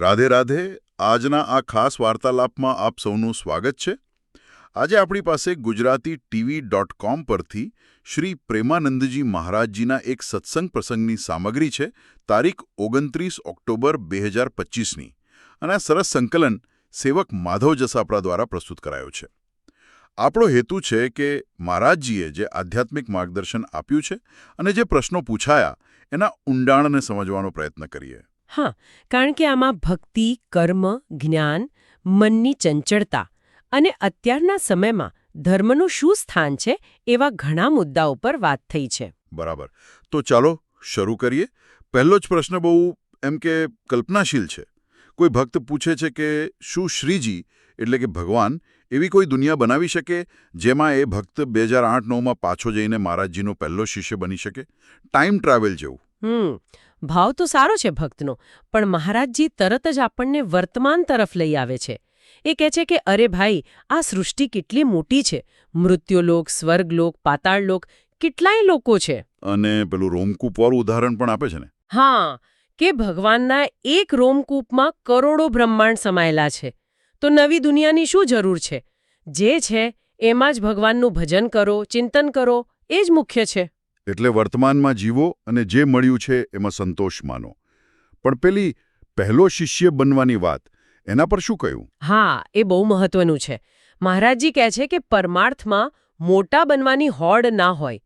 રાધે રાધે, આજના આ ખાસ વાર્તાલાપમાં આપ સૌનું સ્વાગત છે. આજે આપણી પાસે ગુજરાતી ટીવી ડોટ કોમ પરથી શ્રી પ્રેમાનંદજી મહારાજજીના એક સત્સંગ પ્રસંગની સામગ્રી છે, તારીખ ઓગણત્રીસ ઓક્ટોબર બે હજાર પચીસની, અને આ સરસ સંકલન સેવક માધવ જસાપરા દ્વારા પ્રસ્તુત કરાયો છે. આપણો હેતુ છે કે મહારાજજીએ જે આધ્યાત્મિક માર્ગદર્શન આપ્યું છે અને જે પ્રશ્નો પૂછાયા, એના ઊંડાણને સમજવાનો પ્રયત્ન કરીએ. હા કારણ કે આમાં ભક્તિ કર્મ જ્ઞાન મનની ચંચળતા અને અત્યારના સમયમાં ધર્મનું શું સ્થાન છે એવા ઘણા મુદ્દાઓ પર વાત થઈ છે. બરાબર. તો ચાલો શરૂ કરીએ. પહેલો જ પ્રશ્ન બહુ એમ કે કલ્પનાશીલ છે. કોઈ ભક્ત પૂછે છે કે શું શ્રીજી એટલે કે ભગવાન એવી કોઈ દુનિયા બનાવી શકે જેમાં એ ભક્ત બે હજાર આઠ નવમાં પાછો જઈને મહારાજજીનો પહેલો શિષ્ય બની શકે? ટાઈમ ટ્રાવેલ જેવું. ભાવ તો સારો છે ભક્તનો પણ મહારાજજી તરત જ આપણને વર્તમાન તરફ લઈ આવે છે. એ કહે છે કે અરે ભાઈ આ સૃષ્ટિ કેટલી મોટી છે. મૃત્યુલોક સ્વર્ગલોક પાતાળલોક કેટલાય લોકો છે. અને પેલું રોમકૂપવાળું ઉદાહરણ પણ આપે છે ને? હા કે ભગવાનના એક રોમકૂપમાં કરોડો બ્રહ્માંડ સમાયેલા છે. તો નવી દુનિયાની શું જરૂર છે? જે છે એમાં જ ભગવાનનું ભજન કરો ચિંતન કરો એ જ મુખ્ય છે. એટલે વર્તમાનમાં જીવો અને જે મળ્યું છે એમાં સંતોષ માનો. પણ પેલી પહેલો શિષ્ય બનવાની વાત એના પર શું કહ્યું? હા એ બહુ મહત્વનું છે. મહારાજજી કહે છે કે પરમાર્થમાં મોટા બનવાની હોડ ના હોય.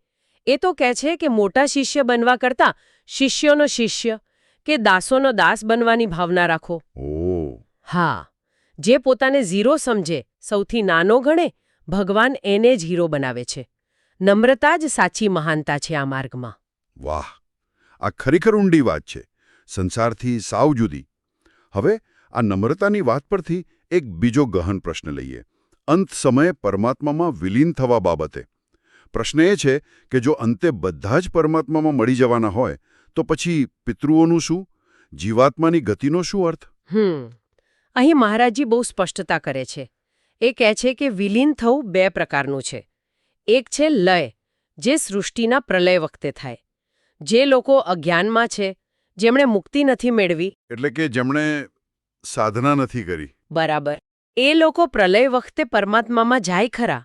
એ તો કહે છે કે મોટા શિષ્ય બનવા કરતાં શિષ્યોનો શિષ્ય કે દાસોનો દાસ બનવાની ભાવના રાખો. ઓ. હા જે પોતાને ઝીરો સમજે સૌથી નાનો ગણે ભગવાન એને જ હીરો બનાવે છે. નમ્રતા જ સાચી મહાનતા છે આ માર્ગમાં. વાહ! આ ખરેખર ઊંડી વાત છે. સંસારથી સાવ જુદી. હવે આ નમ્રતાની વાત પરથી એક બીજો ગહન પ્રશ્ન લઈએ. અંત સમયે પરમાત્મામાં વિલીન થવા બાબતે. પ્રશ્ન એ છે કે જો અંતે બધા જ પરમાત્મામાં મળી જવાના હોય તો પછી પિતૃઓનું શું? જીવાત્માની ગતિનો શું અર્થ? હમ. અહીં મહારાજજી બહુ સ્પષ્ટતા કરે છે. એ કહે છે કે વિલીન થવું બે પ્રકારનું છે. એક છે લય જે સૃષ્ટિના પ્રલય વખતે થાય. જે લોકો અજ્ઞાનમાં છે જેમણે મુક્તિ નથી મેળવી. એટલે કે જેમણે સાધના નથી કરી. બરાબર. એ લોકો પ્રલય વખતે પરમાત્મામાં જાય ખરા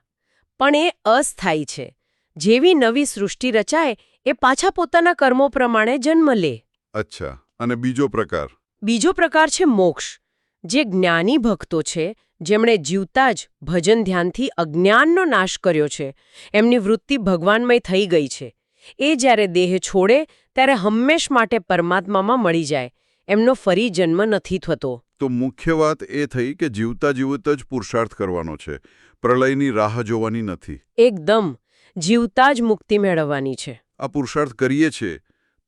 પણ એ અસ્થાયી છે. જેવી નવી સૃષ્ટિ રચાય એ પાછા પોતાના કર્મો પ્રમાણે જન્મ લે. અચ્છા અને બીજો પ્રકાર? બીજો પ્રકાર છે મોક્ષ. જે જ્ઞાની ભક્તો છે જેમણે જીવતા જ ભજન ધ્યાનથી અજ્ઞાનનો નાશ કર્યો છે એમની વૃત્તિ ભગવાનમય થઈ ગઈ છે. એ જ્યારે દેહ છોડે ત્યારે હંમેશ માટે પરમાત્મામાં મળી જાય એમનો ફરી જન્મ નથી થતો. તો મુખ્ય વાત એ થઈ કે જીવતા જીવત જ પુરુષાર્થ કરવાનો છે પ્રલયની રાહ જોવાની નથી. એકદમ જીવતા જ મુક્તિ મેળવવાની છે. આ પુરુષાર્થ કરીએ છીએ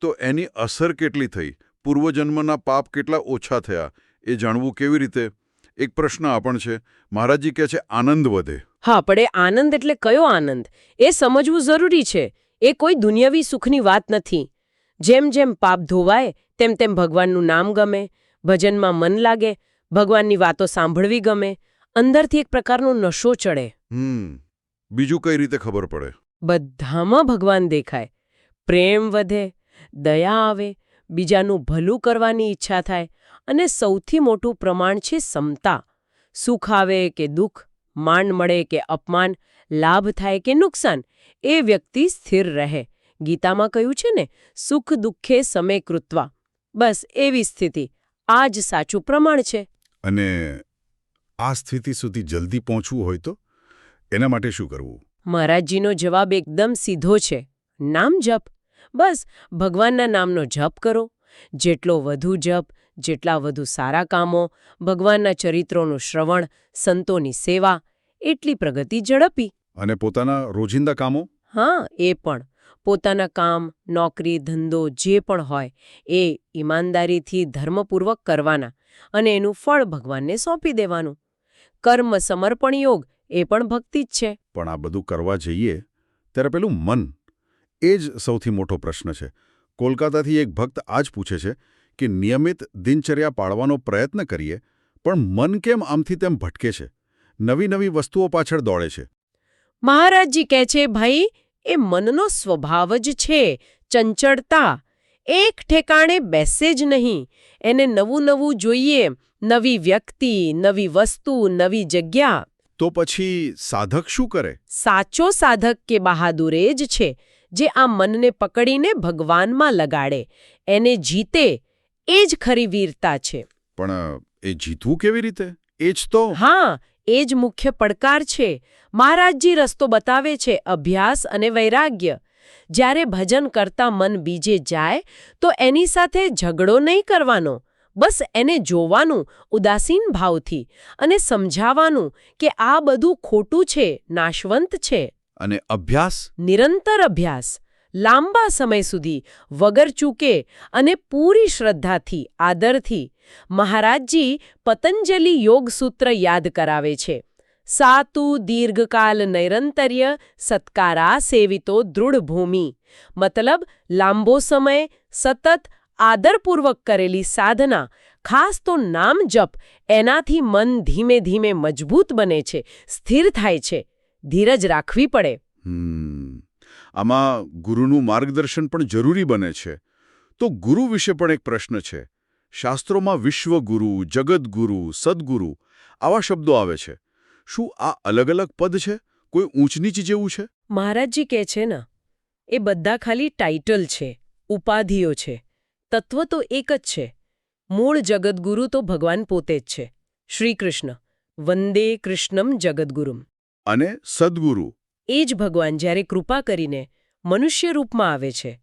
તો એની અસર કેટલી થઈ? પૂર્વજન્મના પાપ કેટલા ઓછા થયા? એ જાણવું કેવી રીતે? એક પ્રશ્ન આ પણ છે. મહારાજજી કહે છે આનંદ વધે. હા પણ એ આનંદ એટલે કયો આનંદ? એ સમજવું જરૂરી છે. એ કોઈ દુનિયાવી સુખની વાત નથી. જેમ જેમ પાપ ધોવાય તેમ તેમ ભગવાનનું નામ ગમે. ભજનમાં મન લાગે ભગવાનની વાતો સાંભળવી ગમે. અંદરથી એક પ્રકારનો નશો ચડે. હમ. બીજું કઈ રીતે ખબર પડે? બધામાં ભગવાન દેખાય. પ્રેમ વધે દયા આવે બીજાનું ભલું કરવાની ઈચ્છા થાય. અને સૌથી મોટું પ્રમાણ છે સમતા. સુખ આવે કે દુઃખ માન મળે કે અપમાન લાભ થાય કે નુકસાન એ વ્યક્તિ સ્થિર રહે. ગીતામાં કહ્યું છે ને સુખ દુઃખે સમે કૃત્વા. બસ એવી સ્થિતિ. આ જ સાચું પ્રમાણ છે. અને આ સ્થિતિ સુધી જલ્દી પહોંચવું હોય તો એના માટે શું કરવું? મહારાજજીનો જવાબ એકદમ સીધો છે. નામ જપ. બસ ભગવાનના નામનો જપ કરો. જેટલો વધુ જપ જેટલા વધુ સારા કામો ભગવાનના ચરિત્રોનું શ્રવણ સંતોની સેવા એટલી પ્રગતિ ઝડપી. અને પોતાના રોજિંદા કામો? હા એ પણ. પોતાના કામ નોકરી ધંધો જે પણ હોય એ ઈમાનદારીથી ધર્મપૂર્વક કરવાના અને એનું ફળ ભગવાનને સોંપી દેવાનું. કર્મ સમર્પણ યોગ એ પણ ભક્તિ જ છે. પણ આ બધું કરવા જઈએ ત્યારે પેલું મન એ જ સૌથી મોટો પ્રશ્ન છે. કોલકાતાથી એક ભક્ત આ જ પૂછે છે કે નિયમિત દિનચર્યા પાળવાનો પ્રયત્ન કરીએ પણ મન કેમ આમથી તેમ ભટકે છે? નવી નવી વસ્તુઓ પાછળ દોડે છે. મહારાજજી કહે છે ભાઈ એ મનનો સ્વભાવ જ છે ચંચળતા. એક ઠેકાણે બેસે જ નહીં. એને નવું નવું જોઈએ. નવી વ્યક્તિ નવી વસ્તુ નવી જગ્યા. તો પછી સાધક શું કરે? સાચો સાધક કે બહાદુર એ જ છે જે આ મનને પકડીને ભગવાનમાં લગાડે. એને જીતે એ જ ખરી વીરતા છે. પણ એ જીતવું કેવી રીતે? એ જ તો. હા એ જ મુખ્ય પડકાર છે. મહારાજજી રસ્તો બતાવે છે અભ્યાસ અને વૈરાગ્ય. જ્યારે ભજન કરતા મન બીજે જાય તો એની સાથે ઝઘડો નહીં કરવાનો. બસ એને જોવાનું ઉદાસીન ભાવથી અને સમજાવવાનું કે આ બધું ખોટું છે નાશવંત છે. અને અભ્યાસ? નિરંતર અભ્યાસ. લાંબા સમય સુધી વગર ચૂકે અને પૂરી શ્રદ્ધાથી, આદરથી મહારાજજી પતંજલિ યોગસૂત્ર યાદ કરાવે છે. સાતુ દીર્ઘકાલ નૈરંતર્ય સત્કારા સેવિતો દૃઢ ભૂમિ. મતલબ લાંબો સમય, સતત, આદરપૂર્વક કરેલી સાધના, ખાસ તો નામ જપ, એનાથી મન ધીમે ધીમે મજબૂત બને છે, સ્થિર થાય છે, ધીરજ રાખવી પડે. આમાં ગુરુનું માર્ગદર્શન પણ જરૂરી બને છે. તો ગુરુ વિશે પણ એક પ્રશ્ન છે. શાસ્ત્રોમાં વિશ્વગુરુ જગદગુરુ સદગુરુ આવા શબ્દો આવે છે. શું આ અલગ અલગ પદ છે? કોઈ ઊંચ નીચ જેવું છે? મહારાજજી કહે છે ને એ બધા ખાલી ટાઇટલ છે ઉપાધિઓ છે તત્વ તો એક જ છે. મૂળ જગદગુરુ તો ભગવાન પોતે જ છે. શ્રી કૃષ્ણ વંદે કૃષ્ણમ જગદગુરુમ. અને સદગુરુ. એ જ ભગવાન જ્યારે કૃપા કરીને મનુષ્ય રૂપમાં આવે છે,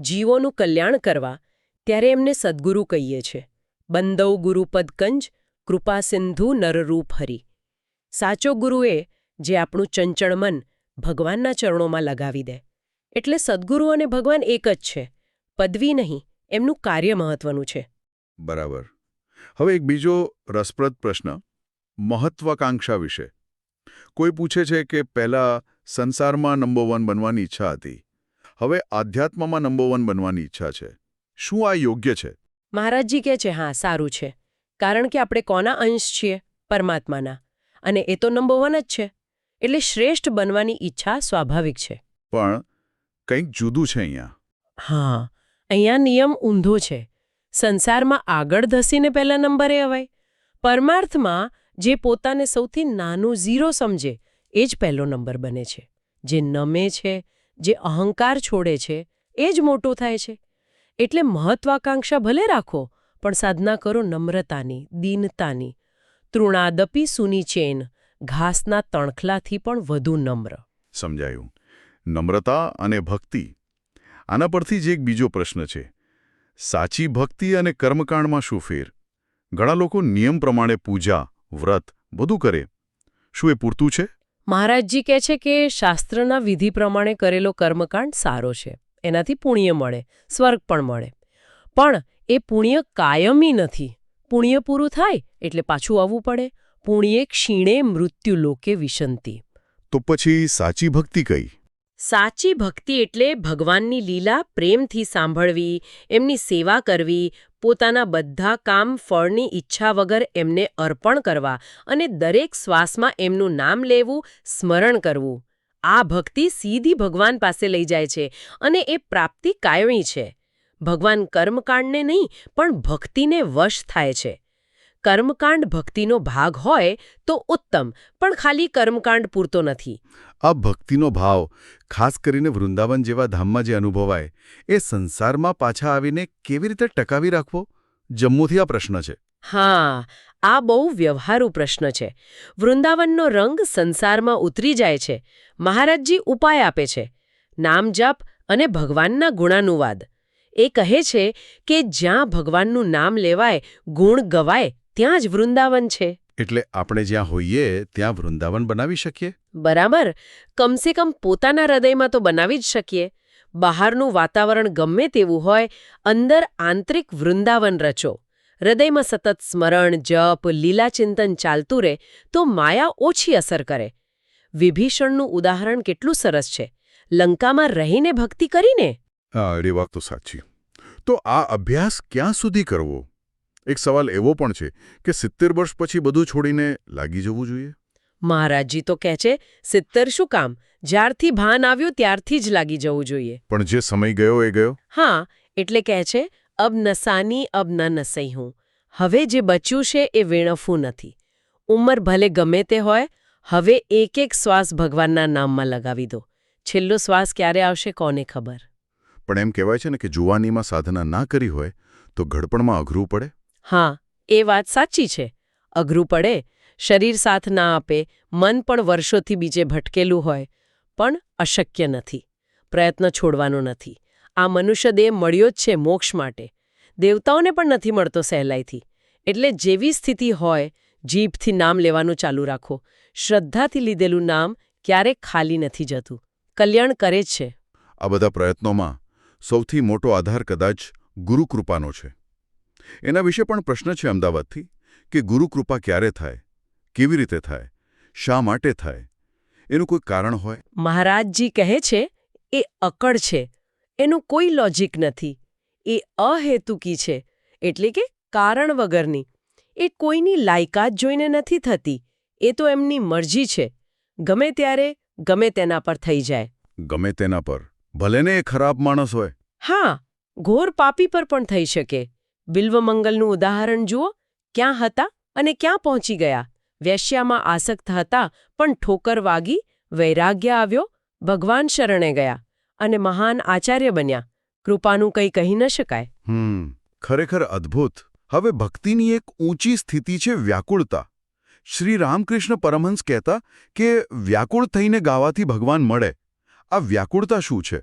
જીવોનું કલ્યાણ કરવા, ત્યારે એમને સદ્ગુરુ કહીએ છે બંદવ ગુરુપદ કંજ, કૃપા સિંધુ નરરૂપ હરી. સાચો ગુરુએ જે આપણું ચંચળ મન ભગવાનના ચરણોમાં લગાવી દે. એટલે સદ્ગુરુ અને ભગવાન એક જ છે, પદવી નહીં, એમનું કાર્ય મહત્વનું છે. બરાબર. હવે એક બીજો રસપ્રદ પ્રશ્ન, મહત્વાકાંક્ષા વિશે. કોઈ પૂછે છે કે પહેલા સંસારમાં નંબર વન બનવાની ઈચ્છા હતી. હવે આધ્યાત્મમાં નંબર વન બનવાની ઈચ્છા છે. શું આ યોગ્ય છે? મહારાજજી કહે છે હા સારું છે. કારણ કે આપણે કોના અંશ છીએ? પરમાત્માના. અને એ તો નંબર વન જ છે. એટલે શ્રેષ્ઠ બનવાની ઈચ્છા સ્વાભાવિક છે. પણ કંઈક જુદું છે અહીંયા. હા અહીંયા નિયમ ઊંધો છે. સંસારમાં આગળ ધસીને પહેલા નંબરે અવાય. પરમાર્થમાં જે પોતાને સૌથી નાનું ઝીરો સમજે એ જ પહેલો નંબર બને છે. જે નમે છે, જે અહંકાર છોડે છે, એ જ મોટો થાય છે. એટલે મહત્વાકાંક્ષા ભલે રાખો, પણ સાધના કરો નમ્રતાની, દીનતાની. તૃણાદપી સુની ચેન, ઘાસના તણખલાથી પણ વધુ નમ્ર. સમજાયું. નમ્રતા અને ભક્તિ. આના પરથી જ એક બીજો પ્રશ્ન છે. સાચી ભક્તિ અને કર્મકાંડમાં શું ફેર? ઘણા લોકો નિયમ પ્રમાણે પૂજા, વ્રત બધું કરે. શું એ પૂરતું છે? મહારાજજી કહે છે કે શાસ્ત્રના વિધિ પ્રમાણે કરેલો કર્મકાંડ સારો છે. એનાથી પુણ્ય મળે, સ્વર્ગ પણ મળે. પણ એ પુણ્ય કાયમી નથી. પુણ્ય પૂરું થાય એટલે પાછું આવવું પડે. પુણ્યે ક્ષીણે મૃત્યુ લોકે વિશંતિ. તો પછી સાચી ભક્તિ કઈ? સાચી ભક્તિ એટલે ભગવાનની લીલા, પ્રેમથી સાંભળવી, એમની સેવા કરવી, પોતાના બધા કામ, ફળની ઈચ્છા વગર એમને અર્પણ કરવા અને દરેક શ્વાસમાં એમનું નામ લેવું, સ્મરણ કરવું. આ ભક્તિ સીધી ભગવાન પાસે લઈ જાય છે અને એ પ્રાપ્તિ કાયમી છે. ભગવાન કર્મકાંડને નહીં, પણ ભક્તિને વશ થાય છે. કર્મકાંડ ભક્તિનો ભાગ હોય તો ઉત્તમ પણ ખાલી કર્મકાંડ પૂરતો નથી. આ ભક્તિનો ભાવ ખાસ કરીને વૃંદાવન જેવા ધામમાં જે અનુભવાય એ સંસારમાં પાછા આવીને કેવી રીતે ટકાવી રાખવો? જમ્મુથી આ પ્રશ્ન છે. હા આ બહુ વ્યવહારુ પ્રશ્ન છે. વૃંદાવનનો રંગ સંસારમાં ઉતરી જાય છે. મહારાજજી ઉપાય આપે છે. નામ જપ અને ભગવાનના ગુણાનુવાદ. એ કહે છે કે જ્યાં ભગવાનનું નામ લેવાય ગુણ ગવાય ત્યાં જ વૃંદાવન છે. એટલે આપણે જ્યાં હોઈએ ત્યાં વૃંદાવન બનાવી શકીએ? બરાબર. કમસે કમ પોતાના હૃદયમાં તો બનાવી જ શકીએ. બહારનું વાતાવરણ ગમે તેવું હોય અંદર આંતરિક વૃંદાવન રચો. હૃદયમાં સતત સ્મરણ જપ લીલાચિંતન ચાલતું રહે તો માયા ઓછી અસર કરે. વિભીષણનું ઉદાહરણ કેટલું સરસ છે. લંકામાં રહીને ભક્તિ કરીને? અરે વાત તો સાચી. તો આ અભ્યાસ ક્યાં સુધી કરવો? એક સવાલ એવો પણ છે કે સિત્તેર વર્ષ પછી બધું છોડીને લાગી જવું જોઈએ? મહારાજજી તો કહે છે સિત્તેર શું કામ? જ્યારથી ભાન આવ્યું ત્યારથી જ લાગી જવું જોઈએ. પણ જે સમય ગયો એ ગયો? હા એટલે કહે છે અબ નસાની અબ ન નસઈ હું. હવે જે બચ્યું છે એ વેણફવું નથી. ઉંમર ભલે ગમે તે હોય હવે એક એક શ્વાસ ભગવાનના નામમાં લગાવી દો. છેલ્લો શ્વાસ ક્યારે આવશે કોને ખબર? પણ એમ કહેવાય છે ને કે જુવાનીમાં સાધના ના કરી હોય તો ઘડપણમાં અઘરું પડે. હા, એ વાત સાચી છે. અઘરું પડે, શરીર સાથ ના આપે, મન પણ વર્ષોથી બીજે ભટકેલું હોય, પણ અશક્ય નથી, પ્રયત્ન છોડવાનો નથી. આ મનુષ્ય દેહ મળ્યો જ છે મોક્ષ માટે. દેવતાઓને પણ નથી મળતો સહેલાઈથી. એટલે જેવી સ્થિતિ હોય, જીભથી નામ લેવાનું ચાલુ રાખો. શ્રદ્ધાથી લીધેલું નામ ક્યારેક ખાલી નથી જતું. કલ્યાણ કરે છે. આ બધા પ્રયત્નોમાં સૌથી મોટો આધાર કદાચ ગુરુકૃપાનો છે. એના વિશે પણ પ્રશ્ન છે અમદાવાદથી કે ગુરુકૃપા ક્યારે થાય? કેવી રીતે થાય? શા માટે થાય? એનું કોઈ કારણ હોય? મહારાજજી કહે છે એ અકળ છે. એનું કોઈ લોજિક નથી. એ અહેતુકી છે એટલે કે કારણ વગરની. એ કોઈની લાયકાત જોઈને નથી થતી. એ તો એમની મરજી છે. ગમે ત્યારે ગમે તેના પર થઈ જાય. ગમે તેના પર. ભલે ને એ ખરાબ માણસ હોય. હા ઘોર પાપી પર પણ થઈ શકે. બિલ્વમંગલનું ઉદાહરણ જુઓ ક્યાં હતા અને ક્યાં પહોંચી ગયા. વેશ્યામાં આસક્ત હતા પણ ઠોકર વાગી વૈરાગ્ય આવ્યો ભગવાન શરણે ગયા અને મહાન આચાર્ય બન્યા. કૃપાનું કંઈ કહી ન શકાય. હમ ખરેખર અદ્ભુત. હવે ભક્તિની એક ઊંચી સ્થિતિ છે વ્યાકુળતા. શ્રી રામકૃષ્ણ પરમહંસ કહેતા કે વ્યાકુળ થઈને ગાવાથી ભગવાન મળે. આ વ્યાકુળતા શું છે?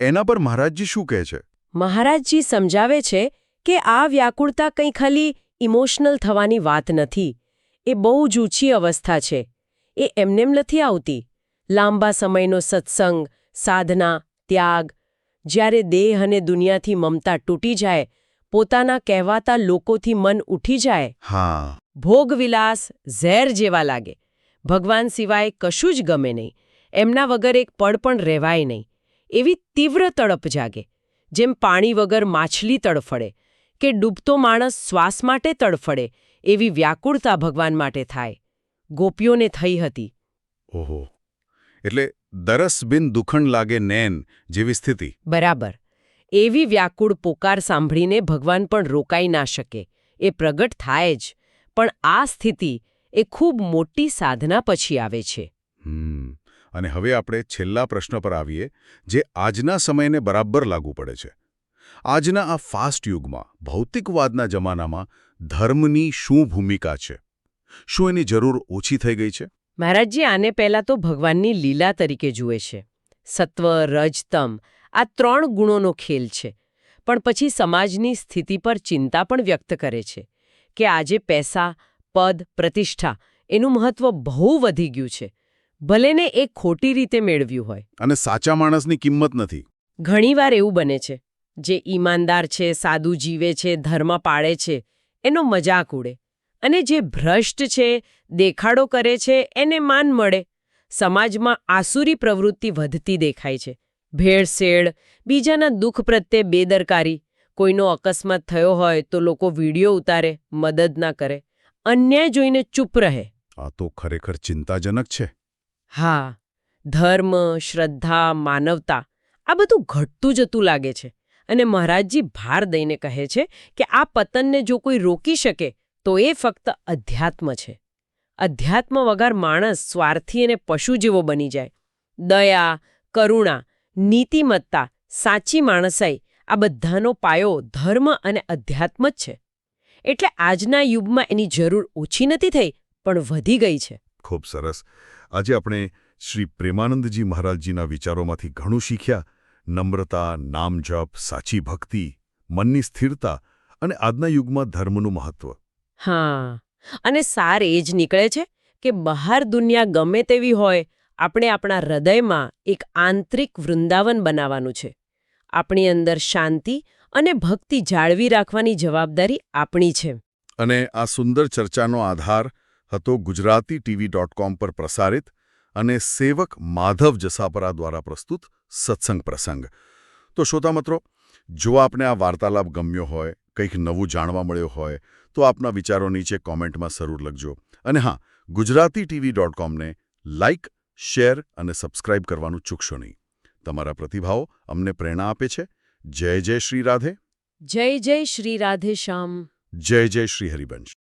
એના પર મહારાજજી શું કહે છે? મહારાજજી સમજાવે છે કે આ વ્યાકુળતા કંઈ ખાલી ઇમોશનલ થવાની વાત નથી. એ બહુ જ ઊંચી અવસ્થા છે. એ એમનેમ નથી આવતી. લાંબા સમયનો સત્સંગ સાધના ત્યાગ જ્યારે દેહ અને દુનિયાથી મમતા તૂટી જાય પોતાના કહેવાતા લોકોથી મન ઉઠી જાય. હા. ભોગવિલાસ ઝેર જેવા લાગે. ભગવાન સિવાય કશું જ ગમે નહીં. એમના વગર એક પળ પણ રહેવાય નહીં. એવી તીવ્ર તડપ જાગે જેમ પાણી વગર માછલી તડફડે. કે ડૂબતો માણસ શ્વાસ માટે તડફડે એવી વ્યાકુળતા ભગવાન માટે થાય. ગોપીઓને થઈ હતી. ઓહો. એટલે દરસ બિન દુખણ લાગે નેન જેવી સ્થિતિ. બરાબર. એવી વ્યાકુળ પોકાર સાંભળીને ભગવાન પણ રોકાઈ ના શકે. એ પ્રગટ થાય જ. પણ આ સ્થિતિ એ ખૂબ મોટી સાધના પછી આવે છે. અને હવે આપણે છેલ્લા પ્રશ્ન પર આવીએ જે આજના સમયને બરાબર લાગુ પડે છે. આજના આ ફાસ્ટ યુગમાં ભૌતિકવાદના જમાનામાં ધર્મની શું ભૂમિકા છે? શું એની જરૂર ઓછી થઈ ગઈ છે? મહારાજજી આને પહેલાં તો ભગવાનની લીલા તરીકે જુએ છે. સત્વ રજતમ આ ત્રણ ગુણોનો ખેલ છે. પણ પછી સમાજની સ્થિતિ પર ચિંતા પણ વ્યક્ત કરે છે કે આજે પૈસા પદ પ્રતિષ્ઠા એનું મહત્વ બહુ વધી ગયું છે. ભલે ને એ ખોટી રીતે મેળવ્યું હોય. અને સાચા માણસની કિંમત નથી. ઘણીવાર એવું બને છે જે ઈમાનદાર છે સાદું જીવે છે ધર્મ પાળે છે એનો મજાક ઉડે. અને જે ભ્રષ્ટ છે દેખાડો કરે છે એને માન મળે. સમાજમાં આસુરી પ્રવૃત્તિ વધતી દેખાય છે. ભેળસેળ બીજાના દુઃખ પ્રત્યે બેદરકારી. કોઈનો અકસ્માત થયો હોય તો લોકો વીડિયો ઉતારે મદદ ના કરે. અન્યાય જોઈને ચૂપ રહે. આ તો ખરેખર ચિંતાજનક છે. હા ધર્મ શ્રદ્ધા માનવતા આ બધું ઘટતું જતું લાગે છે. અને મહારાજજી ભાર દઈને કહે છે કે આ પતનને જો કોઈ રોકી શકે, તો એ ફક્ત અધ્યાત્મ છે. અધ્યાત્મ વગર માણસ સ્વાર્થી અને પશુ જેવો બની જાય. દયા, કરુણા, નીતિમત્તા, સાચી માણસાઈ, આ બધાનો પાયો ધર્મ અને અધ્યાત્મ જ છે. એટલે આજના યુગમાં એની જરૂર ઓછી નથી થઈ, પણ વધી ગઈ છે. ખૂબ સરસ. આજે આપણે શ્રી પ્રેમાનંદજી મહારાજજીના વિચારોમાંથી ઘણું શીખ્યા. નમ્રતા નામજપ સાચી ભક્તિ મનની સ્થિરતા અને આજના યુગમાં ધર્મનું મહત્વ. હા. અને સાર એ જ નીકળે છે કે બહાર દુનિયા ગમે તેવી હોય આપણે આપણા હૃદયમાં એક આંતરિક વૃંદાવન બનાવવાનું છે. આપણી અંદર શાંતિ અને ભક્તિ જાળવી રાખવાની જવાબદારી આપણી છે. અને આ સુંદર ચર્ચાનો આધાર હતો ગુજરાતી ટીવી ડોટ કોમ પર પ્રસારિત અને સેવક માધવ જસાપરા દ્વારા પ્રસ્તુત સત્સંગ પ્રસંગ. તો શ્રોતા મિત્રો જો આપને આ વાર્તાલાપ ગમ્યો હોય કંઈક નવું જાણવા મળ્યો હોય તો આપના વિચારો નીચે કોમેન્ટમાં જરૂર લખજો. અને હા ગુજરાતી ટીવી ડોટ કોમને લાઇક શેર અને સબસ્ક્રાઇબ કરવાનું ચૂકશો નહીં. તમારા પ્રતિભાવો અમને પ્રેરણા આપે છે. જય જય શ્રી રાધે. જય જય શ્રી રાધે શ્યામ. જય જય શ્રી હરિવંશ.